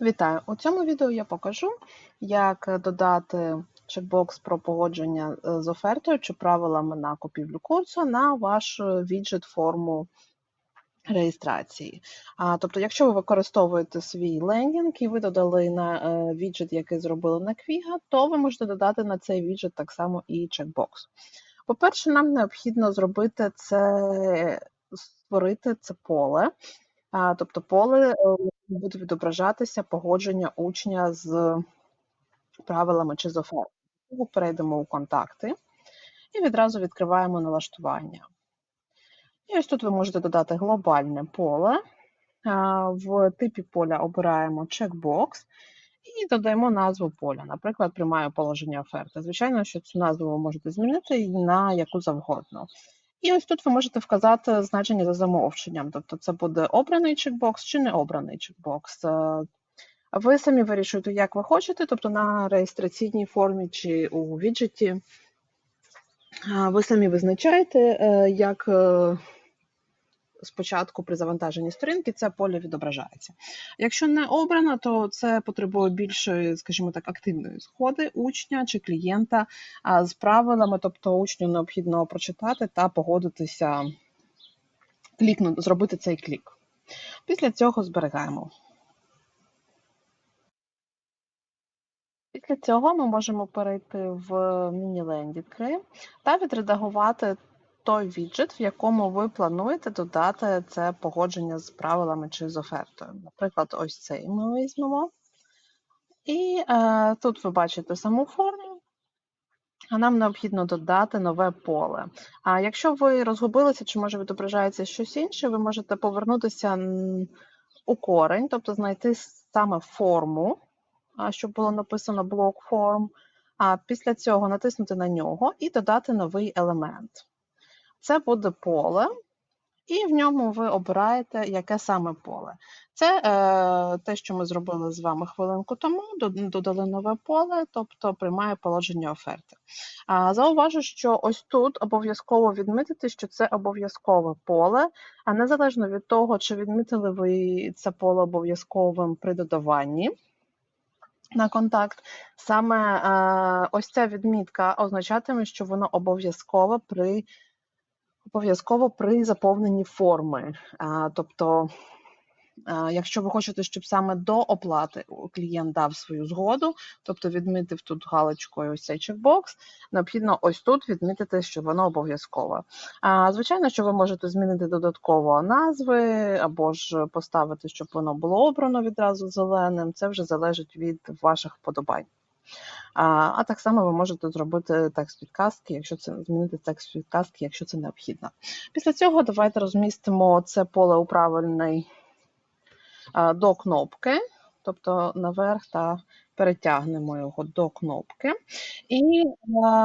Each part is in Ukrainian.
Вітаю! У цьому відео я покажу, як додати чекбокс про погодження е, з офертою чи правилами на купівлю курсу на ваш віджит форму реєстрації. А, Тобто, якщо ви використовуєте свій лендінг і ви додали на е, віджит, який зробили на Квіга, то ви можете додати на цей віджит так само і чекбокс. По-перше, нам необхідно зробити це, створити це поле. Тобто поле е, буде відображатися погодження учня з правилами чи з офертою. Перейдемо у контакти і відразу відкриваємо налаштування. І ось тут ви можете додати глобальне поле. В типі поля обираємо чекбокс і додаємо назву поля. Наприклад, приймаю положення оферти. Звичайно, що цю назву ви можете змінити на яку завгодно. І ось тут ви можете вказати значення за замовченням, тобто це буде обраний чекбокс чи не обраний чекбокс. Е, ви самі вирішуєте, як ви хочете, тобто на реєстраційній формі чи у віджеті. Ви самі визначаєте, е, як е, спочатку при завантаженні сторінки це поле відображається. Якщо не обрано, то це потребує більшої, скажімо так, активної згоди учня чи клієнта з правилами, тобто учню необхідно прочитати та погодитися, клікнути, зробити цей клік. Після цього зберігаємо. Після цього ми можемо перейти в міні-лендінги та відредагувати той віджит, в якому ви плануєте додати це погодження з правилами чи з офертою. Наприклад, ось цей ми візьмемо. І е, тут ви бачите саму форму, а нам необхідно додати нове поле. А якщо ви розгубилися, чи може відображається щось інше, ви можете повернутися у корень, тобто знайти саме форму, щоб було написано блок форм, а після цього натиснути на нього і додати новий елемент. Це буде поле, і в ньому ви обираєте, яке саме поле. Це е, те, що ми зробили з вами хвилинку тому, додали нове поле, тобто приймає положення оферти. А Зауважу, що ось тут обов'язково відмітити, що це обов'язкове поле, а незалежно від того, чи відмітили ви це поле обов'язковим при додаванні. На контакт саме е, ось ця відмітка означатиме, що воно обов'язково при обов'язково при заповненні форми. Тобто, якщо ви хочете, щоб саме до оплати клієнт дав свою згоду, тобто відмітив тут галочкою ось цей чекбокс, необхідно ось тут відмітити, що воно обов'язкове. Звичайно, що ви можете змінити додатково назви або ж поставити, щоб воно було обрано відразу зеленим. Це вже залежить від ваших вподобань. А а так само ви можете зробити текст підказки, якщо це змінити текст підказки, якщо це необхідно. Після цього давайте розмістимо це поле у правильний до кнопки, тобто наверх та перетягнемо його до кнопки. І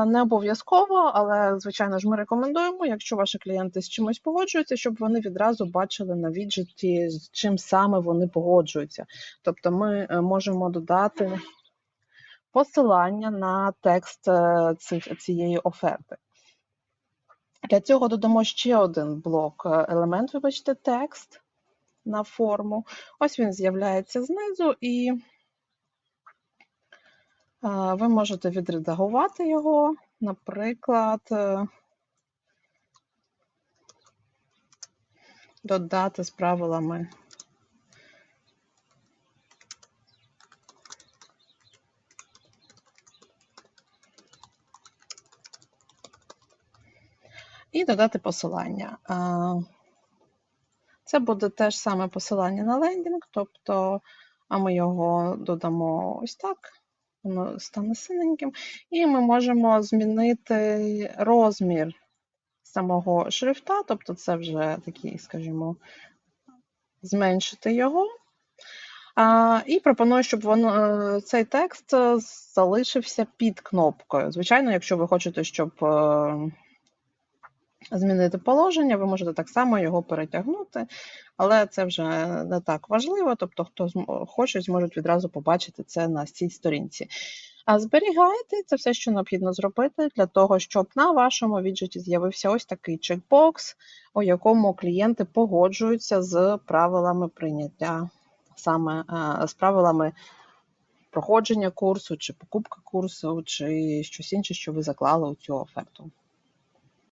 не обов'язково, але, звичайно ж, ми рекомендуємо, якщо ваші клієнти з чимось погоджуються, щоб вони відразу бачили на віджиті, з чим саме вони погоджуються. Тобто ми е, можемо додати посилання на текст е, цієї оферти. Для цього додамо ще один блок е, елемент, вибачте, текст на форму. Ось він з'являється знизу, і е, ви можете відредагувати його, наприклад, додати з правилами і додати посилання. Це буде те ж саме посилання на лендінг, тобто а ми його додамо ось так, воно стане синеньким, і ми можемо змінити розмір самого шрифта, тобто це вже такий, скажімо, зменшити його. А, І пропоную, щоб воно, е, цей текст залишився під кнопкою. Звичайно, якщо ви хочете, щоб е, змінити положення, ви можете так само його перетягнути, але це вже не так важливо, тобто, хто хоче, зможуть відразу побачити це на цій сторінці. А зберігайте це все, що необхідно зробити для того, щоб на вашому віджеті з'явився ось такий чекбокс, у якому клієнти погоджуються з правилами прийняття саме е, з правилами проходження курсу, чи покупки курсу, чи щось інше, що ви заклали у цю оферту.